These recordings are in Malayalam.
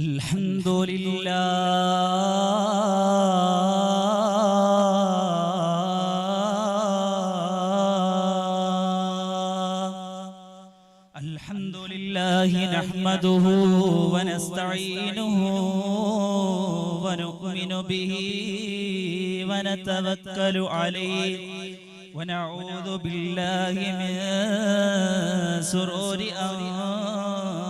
الحمد لله الحمد لله نحمده ونستعينه ونؤمن به ونتوكل عليه ونعوذ بالله من سرور أنفسنا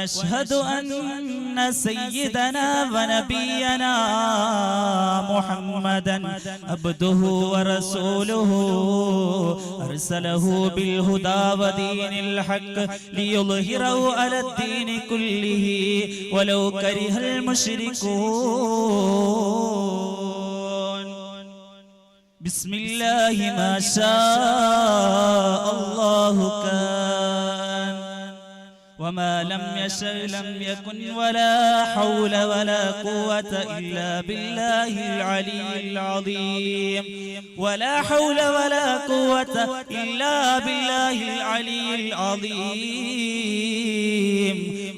ونشهد أن سيدنا ونبينا محمدا عبده ورسوله. أرسله بالهدى ودين الحق ليظهره على الدين كله. ولو كره المشركون. بسم الله ما شاء الله. كان وما لم يشأ لم يكن ولا حول ولا قوة إلا بالله العلي العظيم. ولا حول ولا قوة إلا بالله العلي العظيم.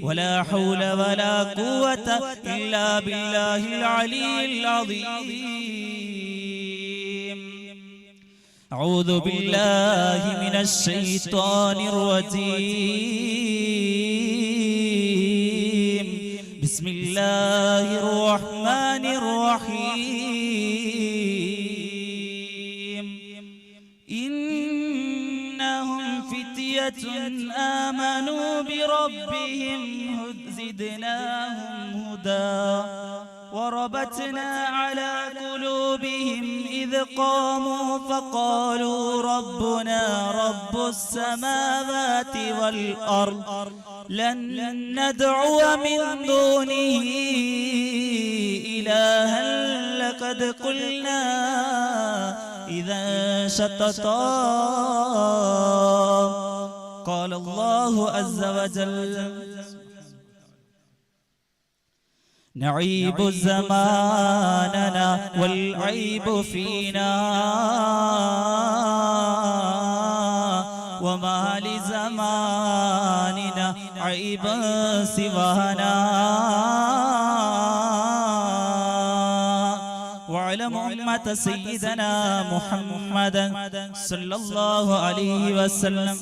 ولا حول ولا قوة إلا بالله العلي العظيم. أعوذ بالله من الشيطان الرجيم. بسم الله الرحمن الرحيم. إنهم فتية آمنوا بربهم زدناهم هدى. وربتنا على قلوبهم إذ قاموا فقالوا ربنا رب السماوات والأرض لن ندعو من دونه إلها لقد قلنا إذا شططا. قال الله عز وجل نعيب زماننا والعيب فينا وما لزماننا عيبا سوانا واعلم أمة سيدنا محمد صلى الله عليه وسلم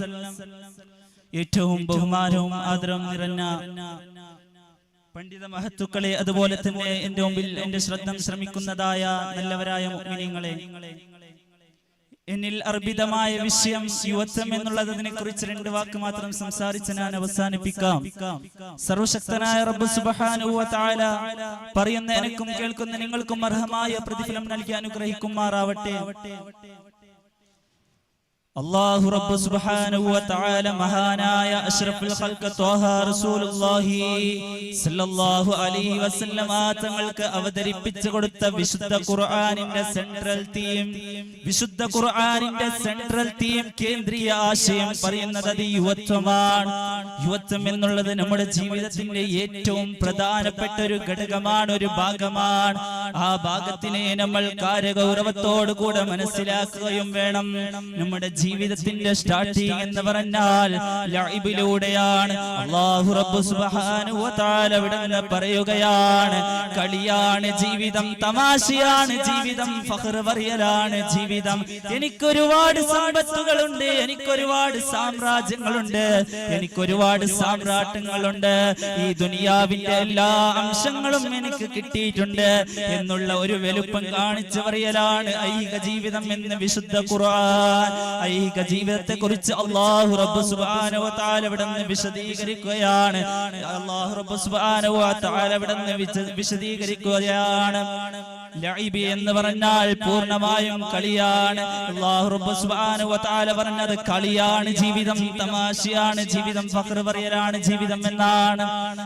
ഏറ്റവും ബഹുമാനവും ആദരവും നിറഞ്ഞ പണ്ഡിത മഹത്തുക്കളെ അതുപോലെ തന്നെ എന്റെ മുമ്പിൽ എന്റെ ശ്രദ്ധ ശ്രമിക്കുന്നതായ നല്ലവരായ മുഅ്മിനീങ്ങളെ. എന്നിൽ അർബിതമായ വിഷയം യുവത്വം എന്നുള്ളതിനെ കുറിച്ച് രണ്ട് വാക്ക് മാത്രം സംസാരിച്ച് ഞാൻ അവസാനിപ്പിക്കാം. സർവശക്തനായ റബ്ബ് തആല പറയുന്ന എനിക്കും കേൾക്കുന്ന നിങ്ങൾക്കും അർഹമായ പ്രതിഫലം നൽകി അനുഗ്രഹിക്കുമാറാവട്ടെ. അല്ലാഹു റബ്ബ് സുബ്ഹാനഹു വ തആല മഹാനായ അഷ്റഫുൽ ഖൽഖ ത്വാഹ റസൂലുള്ളാഹി സ്വല്ലല്ലാഹു അലൈഹി വസല്ലമ തങ്ങൾക്ക് അവതരിപ്പിച്ചു കൊടുത്ത വിശുദ്ധ ഖുർആനിന്റെ സെൻട്രൽ തീം വിശുദ്ധ ഖുർആനിന്റെ സെൻട്രൽ തീം കേന്ദ്രീയ ആശയം പറയുന്നത് യുവത്വമാണ്. യുവത്വം എന്നുള്ളത് നമ്മുടെ ജീവിതത്തിന്റെ ഏറ്റവും പ്രധാനപ്പെട്ട ഒരു ഘടകമാണ് ഒരു ഭാഗമാണ്. ആ ഭാഗത്തിനെ നമ്മൾ കാര്യഗൗരവത്തോടു കൂടെ മനസ്സിലാക്കുകയും വേണം. നമ്മുടെ ജീവിതത്തിന്റെ സ്റ്റാർട്ടിങ് എന്ന് പറഞ്ഞാൽ ലൈബിലൂടെയാണ്. അള്ളാഹു റബ്ബ് സുബ്ഹാനഹു പറയുകയാണ് കളിയാണ് ജീവിതം തമാശയാണ് ജീവിതം ഫഖർ പറയലാണ് ജീവിതം. എനിക്കൊരുപാട് സമ്പത്തുകളുണ്ട് എനിക്ക് ഒരുപാട് സാമ്രാജ്യങ്ങളുണ്ട് എനിക്ക് ഒരുപാട് സാമ്രാട്ടങ്ങളുണ്ട് ഈ ദുനിയാവിന്റെ എല്ലാ അംശങ്ങളും എനിക്ക് കിട്ടിയിട്ടുണ്ട് എന്നുള്ള ഒരു വെലുപ്പം കാണിച്ചു പറയലാണ് ഐഹിക ജീവിതം എന്ന് വിശുദ്ധ ഖുർആൻ. ഐഹിക ജീവിതത്തെ കുറിച്ച് അള്ളാഹു റബ്ബ് വ വിശദീകരിക്കുകയാണ്. അള്ളാഹു റബ്ബ് സുബ്ഹാനഹു വ വിശദീകരിക്കുകയാണ്. ലൈബി എന്ന് പറഞ്ഞാൽ പൂർണമായും കളിയാണ്. അല്ലാഹു റബ്ബ് സുബ്ഹാനഹു വ തആല പറഞ്ഞത് കളിയാണ്. ജീവിതം തമാശയാണ് ജീവിതം ഫഖർ പറയലാണ് ജീവിതം എന്നാണ്.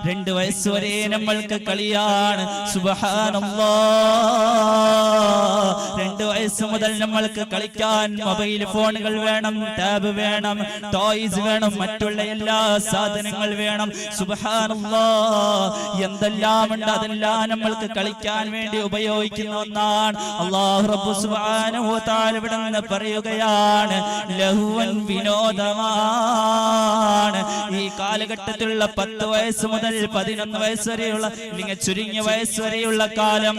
രണ്ട് വയസ്സ് വരെ നമ്മൾക്ക് കളിയാണ്. സുബ്ഹാനല്ലാഹ് രണ്ട് വയസ്സ് മുതൽ നമ്മൾക്ക് കളിക്കാൻ മൊബൈൽ ഫോണുകൾ വേണം ടാബ് വേണം ടോയ്സ് വേണം മറ്റുള്ള എല്ലാ സാധനങ്ങൾ വേണം. സുബ്ഹാനല്ലാഹ് എന്തെല്ലാം ഉണ്ട് അതെല്ലാം നമ്മൾക്ക് കളിക്കാൻ വേണ്ടി ഉപയോഗിക്കുന്ന ഒന്നാണ് തആല ഇവിടെ നിന്ന് പറയുകയാണ് ലഹുവൻ വിനോദമാണ്. ഈ കാലഘട്ടത്തിലുള്ള പത്ത് വയസ്സ് മുതൽ പതിനൊന്ന് വയസ്സ് വരെയുള്ള അല്ലെങ്കിൽ ചുരുങ്ങിയ വയസ്സ് വരെയുള്ള കാലം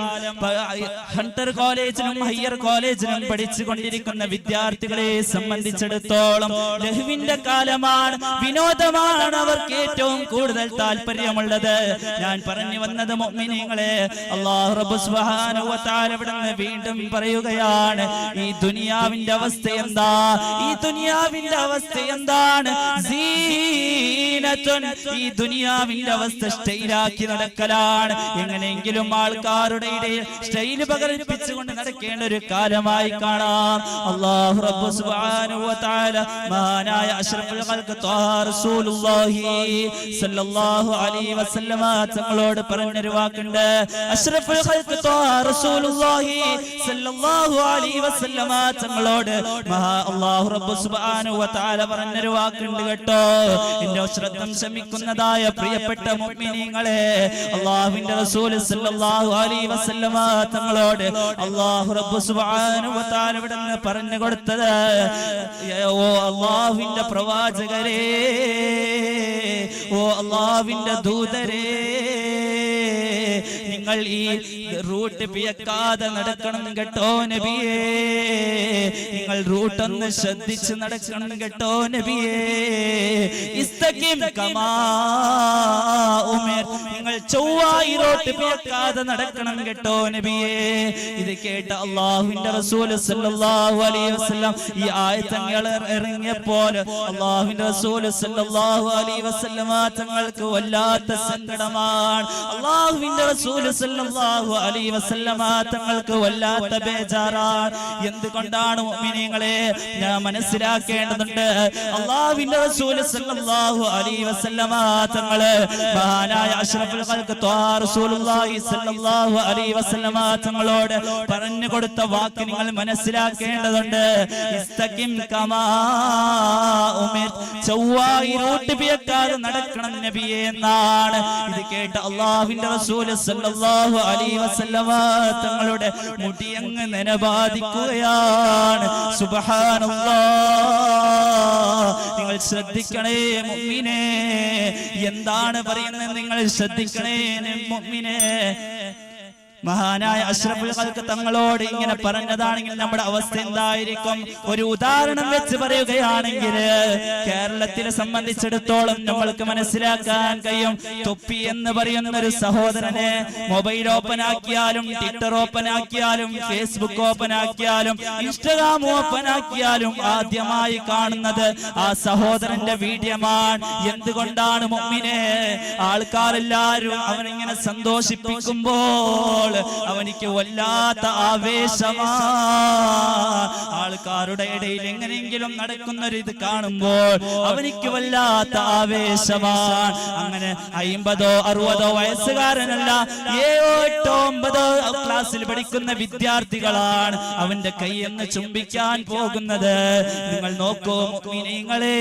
ഹണ്ടർ കോളേജിലും ഹയർ കോളേജിലും പഠിച്ചുകൊണ്ടിരിക്കുന്ന വിദ്യാർത്ഥികളെ സംബന്ധിച്ചിടത്തോളം ലഹുവിന്റെ കാലമാണ് വിനോദമാണ് അവർക്ക് ഏറ്റവും കൂടുതൽ താല്പര്യമുള്ളത്. ഞാൻ പറഞ്ഞു വന്നത് മുഅ്മിനീങ്ങളെ അല്ലാഹു ഇവിടുന്ന് വീണ്ടും പറയുകയാണ് ഈ ദുനിയാവിന്റെ അവസ്ഥ എന്താ? ഈ ദുനിയാവിന്റെ അവസ്ഥ എന്താണ്? ഈ ദുനിയാവിന്റെ അവസ്ഥ സ്റ്റൈലാക്കി നടക്കലാണ്. എങ്ങനെയെങ്കിലും ആൾക്കാരുടെ ഇടയിൽ സ്റ്റൈൽ പകരിപ്പിച്ചുകൊണ്ട് നടക്കേണ്ട ഒരു കാലമായി കാണാം. അള്ളാഹു റബ്ബ് സുബ്ഹാനഹു വ മഹാനായ അഷ്റഫുൽ ഖൽഖ് റസൂലുള്ളാഹി സല്ലല്ലാഹു അലൈഹി വസല്ലമ തങ്ങളോട് പറഞ്ഞൊരു വാക്കുണ്ട്. അഷ്റഫുൽ ഖൽഖ് ത്വാഹ റസൂലുള്ളാഹി സല്ലല്ലാഹു അലൈഹി വസല്ലമ തങ്ങളോട് മഹാ അല്ലാഹു റബ്ബ് സുബ്ഹാനഹു വ തആല പറഞ്ഞൊരു വാക്കുണ്ട് കേട്ടോ. എന്റെ ശ്രദ്ധം ശമിക്കുന്നതായ പ്രിയപ്പെട്ട മുഅ്മിനീങ്ങളെ അല്ലാഹുവിന്റെ റസൂൽ സല്ലല്ലാഹു അലൈഹി വസല്ലമ തങ്ങളോട് അല്ലാഹു റബ്ബ് സുബ്ഹാനഹു വ തആല ഇവിടെ പറഞ്ഞു കൊടുത്തത് ഓ അല്ലാഹുവിന്റെ പ്രവാചകരേ ഓ അല്ലാഹുവിന്റെ ദൂതരേ നിങ്ങൾ ഈ റൂട്ട് പിയക്കാതെ നടക്കണം കേട്ടോ നബിയേ. നിങ്ങൾ റൂട്ട് ഒന്ന് ശ്രദ്ധിച്ച് നടക്കണം കേട്ടോ നബിയേ. നിങ്ങൾ ചൊവ്വായി റോട്ട് പിയക്കാതെ നടക്കണം കേട്ടോ നബിയേ. ഇത് കേട്ട അള്ളാഹുവിന്റെ റസൂൽ സല്ലല്ലാഹു അലൈഹി വസല്ലം ഈ ആയത്തങ്ങൾ ഇറങ്ങിയപ്പോൾ അള്ളാഹുവിന്റെ റസൂൽ സല്ലല്ലാഹു അലൈഹി വസല്ലം തങ്ങൾക്ക് വല്ലാത്ത സങ്കടമാണ്. അള്ളാഹുവിന്റെ റസൂൽ സല്ലല്ലാഹു അലൈഹി വസല്ലമ തങ്ങൾക്ക് വല്ലാത്ത ബേജാറാണ്. എന്തുകൊണ്ടാണ് മുഅ്മിനീങ്ങളെ ഞാൻ മനസ്സിലാക്കേണ്ടതുണ്ട്? അള്ളാഹുവിന്റെ റസൂൽ സല്ലല്ലാഹു അലൈഹി വസല്ലമ തങ്ങൾ മഹാനായ അഷ്റഫുൽ ഖൽഖ് ത്വാ റസൂലുള്ളാഹി സല്ലല്ലാഹു അലൈഹി വസല്ലമ തങ്ങളോട് പറഞ്ഞു കൊടുത്ത വാക്ക് നിങ്ങൾ മനസ്സിലാക്കേണ്ടതുണ്ട്. ഇസ്തഖിം കമാ ഉമിർ. ചൊവ്വായി റൂട്ട് പിയക്കാതെ നടക്കണം നബിയെ എന്നാണ്. ഇത് കേട്ട അള്ളാഹുവിന്റെ റസൂൽ സല്ലല്ലാഹു അലൈഹി വസല്ലമ തങ്ങളുടെ മുടിയങ്ങ് നനബാധിക്കുകയാണ് സുബ്ഹാനല്ലാഹ് നിങ്ങൾ ശ്രദ്ധിക്കണേ മുമ്മിനെ എന്താണ് പറയുന്നത് നിങ്ങൾ ശ്രദ്ധിക്കണേ മുഅ്മിനേ? മഹാനായ അഷ്റഫുൽ ഖൽഖ് തങ്ങളോട് ഇങ്ങനെ പറഞ്ഞതാണെങ്കിൽ നമ്മുടെ അവസ്ഥ എന്തായിരിക്കും? ഒരു ഉദാഹരണം വെച്ച് പറയുകയാണെങ്കിൽ കേരളത്തിനെ സംബന്ധിച്ചിടത്തോളം നമ്മൾക്ക് മനസ്സിലാക്കാൻ കഴിയും. തൊപ്പി എന്ന് പറയുന്ന ഒരു സഹോദരനെ മൊബൈൽ ഓപ്പൺ ആക്കിയാലും ട്വിറ്റർ ഓപ്പൺ ആക്കിയാലും ഫേസ്ബുക്ക് ഓപ്പൺ ആക്കിയാലും ഇൻസ്റ്റഗ്രാം ഓപ്പൺ ആക്കിയാലും ആദ്യമായി കാണുന്നത് ആ സഹോദരന്റെ വീഡിയോമാണ്. എന്തുകൊണ്ടാണ് മുമ്മിനെ ആൾക്കാരെല്ലാരും അവനിങ്ങനെ സന്തോഷിപ്പിക്കുമ്പോൾ അവനിക്ക് വല്ലാത്ത ആവേശമാ. ആൾക്കാരുടെ ഇടയിൽ എങ്ങനെയെങ്കിലും നടക്കുന്ന ഒരു ഇത് കാണുമ്പോൾ അവനിക്ക് വല്ലാത്ത ആവേശമാണ് അങ്ങനെ അയിമ്പതോ അറുപതോ വയസ്സുകാരനല്ല ഏഴോ എട്ടോ ഒമ്പതോ ക്ലാസ്സിൽ പഠിക്കുന്ന വിദ്യാർത്ഥികളാണ് അവന്റെ കൈയെന്ന് ചുംബിക്കാൻ പോകുന്നത്. നിങ്ങൾ നോക്കൂ നിങ്ങളെ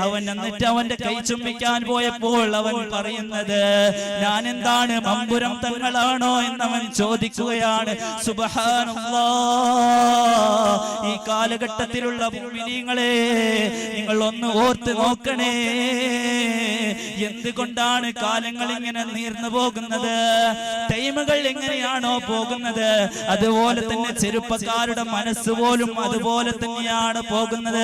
അവൻ എന്നിട്ട് അവന്റെ കൈ ചുംബിക്കാൻ പോയപ്പോൾ അവൻ പറയുന്നത് ഞാൻ എന്താണ് മമ്പുരം തങ്ങളാണോ എന്നവൻ ചോദിക്കുകയാണ്. ഈ കാലഘട്ടത്തിലുള്ള ഭൂമിനിങ്ങളെ നിങ്ങൾ ഒന്ന് ഓർത്ത് നോക്കണേ. എന്തുകൊണ്ടാണ് കാലങ്ങൾ ഇങ്ങനെ നീർന്നു പോകുന്നത്? ടൈമുകൾ എങ്ങനെയാണോ പോകുന്നത്? അതുപോലെ തന്നെ ചെറുപ്പക്കാരുടെ മനസ്സ് പോലും അതുപോലെ തന്നെയാണ് പോകുന്നത്.